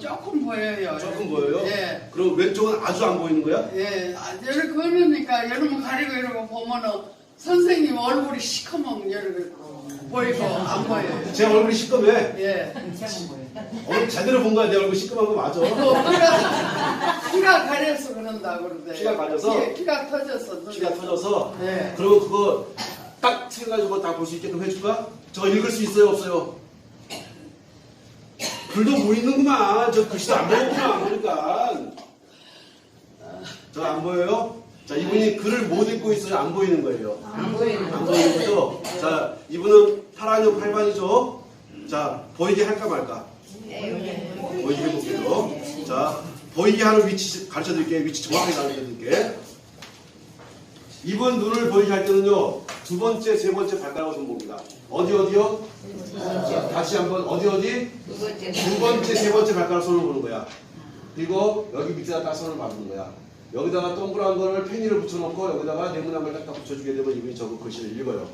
조금 보여요. 조금 보여요? 예. 그럼 왼쪽은 아주 안 보이는 거야? 예. 아, 이렇게 그러니까 여러분 가리고 이러고 보면은 선생님 얼굴이 시커먼 이렇게 보이고 안 보여요. 제 얼굴이 시꺼매. 예. 얼굴 제대로 본 거야. 내 얼굴 시꺼먼 거 맞아. 또 키가, 키가 가려서 그런다 그러대. 키가 가려서? 예, 키가 터져서. 키가 터져서. 네. 그러면 그거 딱 틀어가지고 다 볼 수 있게끔 해줄까? 저거 읽을 수 있어요? 없어요? 글도 보이는구만. 저 글씨도 안 보이구나. 그러니까. 저 안 보여요? 자, 이분이 글을 못 읽고 있어요? 안 보이는 거예요? 안 보이는 안 보이는 거죠? 자, 이분은 8학년 8반이죠? 자, 보이게 할까 말까? 보이게 해볼게요. 자, 보이게 하는 위치 가르쳐 드릴게요. 위치 정확하게 가르쳐 드릴게요. 이번 눈을 보이게 할 때는요, 두 번째, 세 번째 발가락을 손봅니다. 어디, 어디요? 다시 한번, 어디, 어디? 두 번째 두 번째, 세 번째 발가락 손을 보는 거야. 그리고 여기 밑에다 딱 손을 밟는 거야. 여기다가 동그란 거를 페니를 붙여놓고 여기다가 네모난 걸 딱딱 붙여주게 되면 이분이 저거 글씨를 읽어요.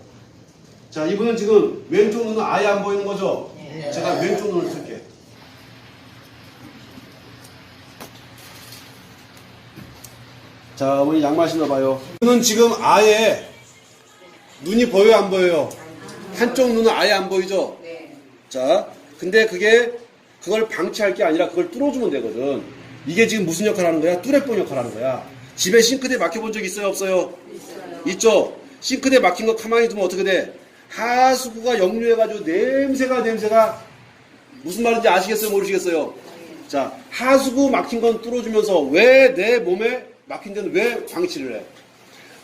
자, 이분은 지금 왼쪽 눈은 아예 안 보이는 거죠? 네. 제가 왼쪽 눈을 쓸게. 자, 어머니 양말 신어봐요. 눈은 지금 아예 눈이 보여요, 안 보여요? 한쪽 눈은 아예 안 보이죠? 네. 자, 근데 그게 그걸 방치할 게 아니라 그걸 뚫어주면 되거든. 이게 지금 무슨 역할 하는 거야? 뚜레뽕 역할 하는 거야. 집에 싱크대 막혀본 적 있어요? 없어요? 있죠? 싱크대 막힌 거 가만히 두면 어떻게 돼? 하수구가 역류해가지고 냄새가 냄새가 무슨 말인지 아시겠어요? 모르시겠어요? 자, 하수구 막힌 건 뚫어주면서 왜 내 몸에 막힌 데는 왜 방치를 해?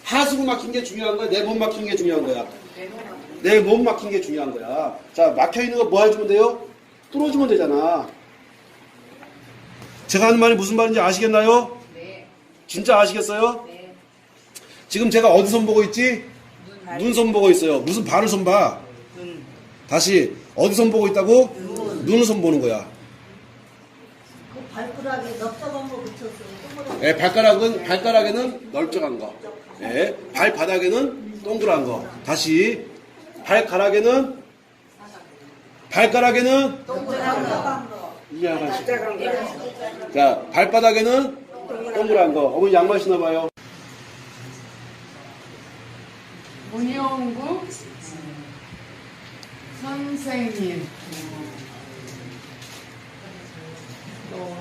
하수구 막힌 게 중요한 거야? 내 몸 막힌 게 중요한 거야? 내 몸 막힌 게 중요한 거야. 자, 막혀 있는 거 뭐 해주면 돼요? 뚫어주면 되잖아. 제가 하는 말이 무슨 말인지 아시겠나요? 네. 진짜 아시겠어요? 네. 지금 제가 어디 손 보고 있지? 눈 발. 눈손 보고 있어요. 무슨 발을 손 봐? 눈. 다시 어디 손 보고 있다고? 눈을 손 보는 거야. 그 발가락에 넓적한 거 붙였어요. 예, 발가락은 발가락에는 넓적한 거. 예, 발바닥에는 동그란 거. 다시 발가락에는 발가락에는 넓적한 거. 이 아가씨. 짝짝한 거. 자, 발바닥에는 동그란 거. 어머니 양말 신어봐요. 문영국 선생님 또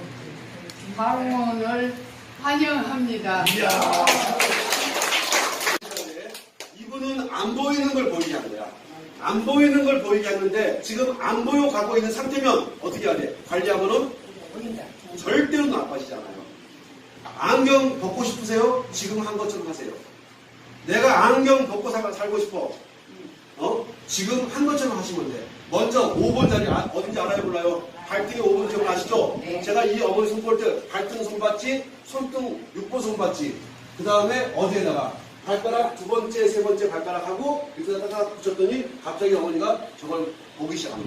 방문을 환영합니다. 이야. 이분은 안 보이는 걸 보이게 하는 거야. 안 보이는 걸 보이게 하는데 지금 안 보여 갖고 있는 상태면 어떻게 해야 돼? 관리하면은 절대로 나빠지잖아요. 안경 벗고 싶으세요? 지금 한 것처럼 하세요. 내가 안경 벗고 살, 살고 싶어. 어? 지금 한 것처럼 하시면 돼. 먼저 5번 자리 아- 어딘지 알아요 몰라요? 발등에 5번 기억 아시죠? 네. 제가 이 어머니 손볼 때 발등 손받지, 손등 6번 손받지. 그 다음에 어디에다가 발가락 두 번째, 세 번째 발가락하고 밑에다가 붙였더니 갑자기 어머니가 저걸 보기 시작합니다.